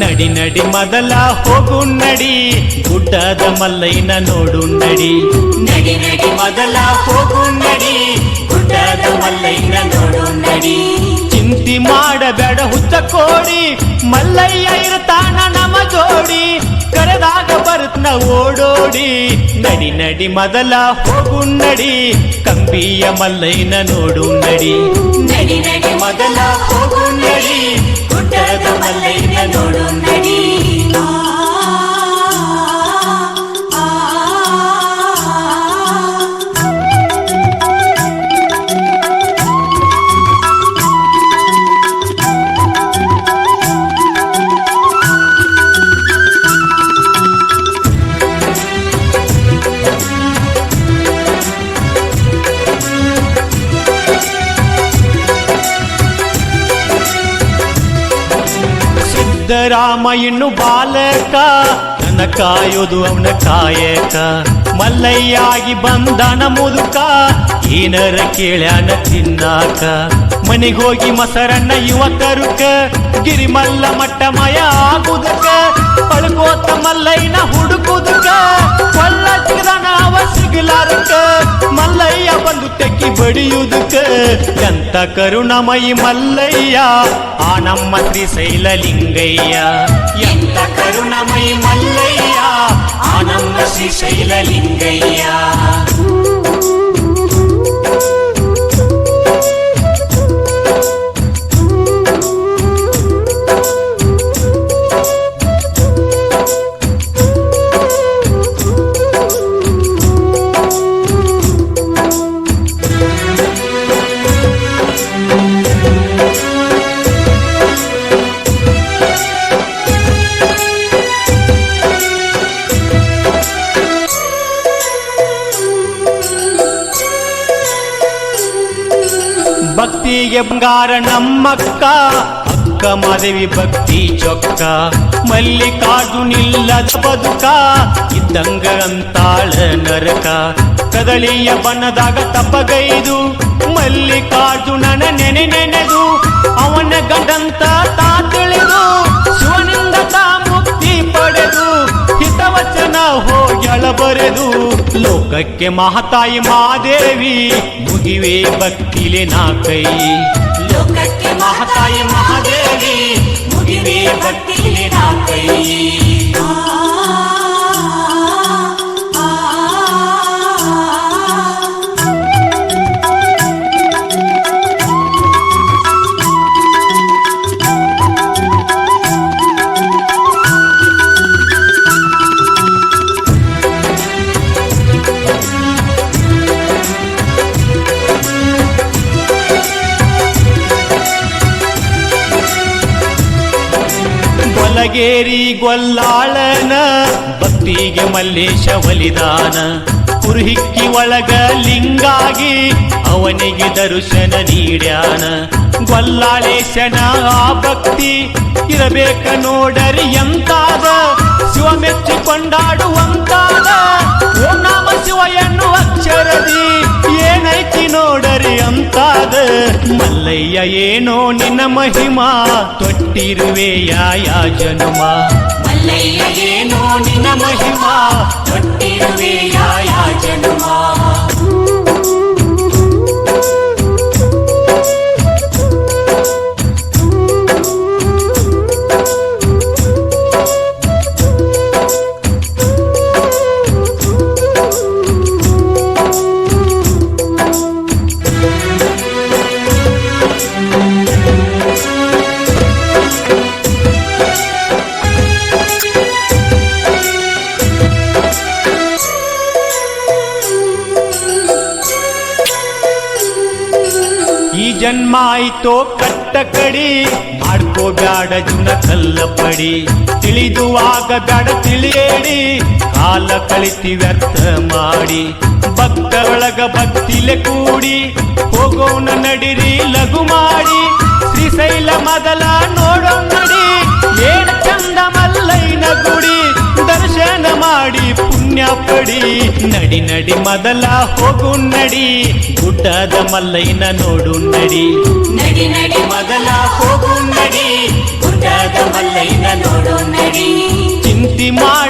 ನಡಿ ನಡಿ, ಮೊದಲ ಹೋಗು ನಡಿ. ಗುಡ್ಡದ ಮಲ್ಲೈನ ನೋಡು ನಡಿ. ನಡಿ ನಡಿ, ಮೊದಲ ಹೋಗು ನಡಿ. ಗುಡ್ಡದ ಮಲ್ಲೈನ ನೋಡು ನಡಿ. ಚಿಂತಿ ಮಾಡಬೇಡ ಹುಚ್ಚ ಕೋಡಿ. ಮಲ್ಲಯ್ಯ ಇರ್ತಾನ ನಮ ಜೋಡಿ. ಕರೆದಾಗ ಬರುತ್ನ ಓಡೋಡಿ. ನಡಿ ನಡಿ, ಮೊದಲ ಹೋಗು ನಡಿ. ಕಂಬಿಯ ಮಲ್ಲೈನ ನೋಡು ನಡಿ. ನಡಿ ನಡಿ, ಮೊದಲ ಸಿದ್ದರಾಮ ಇನ್ನು ಬಾಲಕ ನನ್ನ ಕಾಯೋದು ಅವನ ಕಾಯಕ ಮಲ್ಲಯ್ಯಾಗಿ ಬಂದನ ಮುದುಕ ಏನರ ಕೇಳ್ಯಾನ ತಿನ್ನಾಕ ಮನೆಗೋಗಿ ಮಸರನ್ನ ಯುವಕರುಕ ಗಿರಿಮಲ್ಲ ಮಟ್ಟ ಮಯ ಆಗುದಕ ಪಳ್ಕೋತ ಮಲ್ಲಯ್ಯನ ಹುಡುಕುದಕ ಕೊಳ್ಳ ನಾವ ಸಿಗಲಾರಕ ಮಲ್ಲಯ್ಯ ಬಂದು ತೆಕ್ಕಿ ಬಡಿಯುವುದಕ್ಕ ಎಂತ ಕರುಣಮಯಿ ಮಲ್ಲಯ್ಯ ಆ ನಮ್ಮ ಶ್ರೀಶೈಲ ಲಿಂಗಯ್ಯ ಎಂತ ಕರುಣಮಯಿ ಮಲ್ಲಯ್ಯ ಆ ನಮ್ಮ ಶ್ರೀಶೈಲ ಲಿಂಗಯ್ಯ ಬಂಗಾರ ನಮ್ಮಕ್ಕ, ಅಕ್ಕ ಮಾದೇವಿ ಭಕ್ತಿ ಚೊಕ್ಕ. ಮಲ್ಲಿಕಾರ್ಜುನಿಲ್ಲದ ಬದುಕ ಇದ್ದಂಗ ಅಂತಾಳ ನರಕ. ಕದಳಿಯ ಬಣ್ಣದಾಗ ತಪ್ಪಗೈದು ಮಲ್ಲಿಕಾರ್ಜುನನ ನೆನೆ ನೆನೆದು, ಅವನ ಗಂಡಂತ ತಾ ಶಿವನಿಂದ ಲೋಕಕ್ಕೆ ಮಹತಾಯಿ ಮಾದೇವಿ ಮುಗಿವೆ ಭಕ್ತಿಲೆ ನಾ ಕೈ ಲೋಕಕ್ಕೆ ಮಹತಾಯಿ ಮಹಾದೇವಿ ಮುಗಿವೆ ಭಕ್ತಿಲೆ ನಾ ಕೈ ಗೊಲಗೇರಿ ಗೊಲ್ಲಾಳನ, ಭಕ್ತಿಗೆ ಮಲ್ಲೇಶ ಬಲಿದಾನ ಕುರುಹಿಕ್ಕಿ ಒಳಗ ಲಿಂಗಾಗಿ ಅವನಿಗೆ ದರ್ಶನ ನೀಡ್ಯಾನ. ಗೊಲ್ಲಾಳೇಶನ ಆ ಭಕ್ತಿ ಇರಬೇಕ ನೋಡರಿ ಎಂತಾದ, ಶಿವ ಮೆಚ್ಚಿ ಕೊಂಡಾಡುವಂತಾದ ಓಂ ನಾಮ ಶಿವ ಎನ್ನುವ ಅಕ್ಷರದಿ ಏನೋ ನಿನ್ನ ಮಹಿಮಾ ತೊಟ್ಟಿರುವೆ ಯಾಯ ಜನುಮ? ಮಲ್ಲಯ್ಯ ಏನೋ ನಿನ್ನ ಮಹಿಮಾ ತೊಟ್ಟಿರುವೆ ಯಾಯ ಜನುಮ? ಈ ಜನ್ಮ ಆಯ್ತೋ ಕಟ್ಟ ಕಡಿ ಮಾಡ್ಕೋಬ್ಯಾಡ ಜುನ ಕಲ್ಲ ಪಡಿ ತಿಳಿದುವಾಗ ಬ್ಯಾಡ ತಿಳಿಯೇಡಿ, ಕಾಲ ಕಳಿತಿ ವ್ಯರ್ಥ ಮಾಡಿ. ಭಕ್ತರೊಳಗ ಭಕ್ತಿಲೆ ಕೂಡಿ, ಹೋಗೋಣ ನಡಿರಿ ಲಘು ಮಾಡಿ. ಶ್ರೀಶೈಲ ಮೊದಲ ನೋಡೋ ನಡಿ, ಏನ್ ಚಂದ ಮಲ್ಲೈನ ಗುಡಿ. ದರ್ಶನ ಮಾಡಿ ಪುಣ್ಯ ಪಡಿ, ನಡಿ ನಡಿ ಮೊದಲ ಹೋಗು ನಡಿ. ಮುದ್ದಾದ ಮಲ್ಲೈನ ನೋಡು ನಡಿ ನಡಿ ನಡಿ ಮಗಲ ಹೋಗು ನಡಿ ಮುದ್ದಾದ ಮಲ್ಲೈನ ನೋಡು ನಡಿ ಚಿಂತಿ ಮಾಡಿ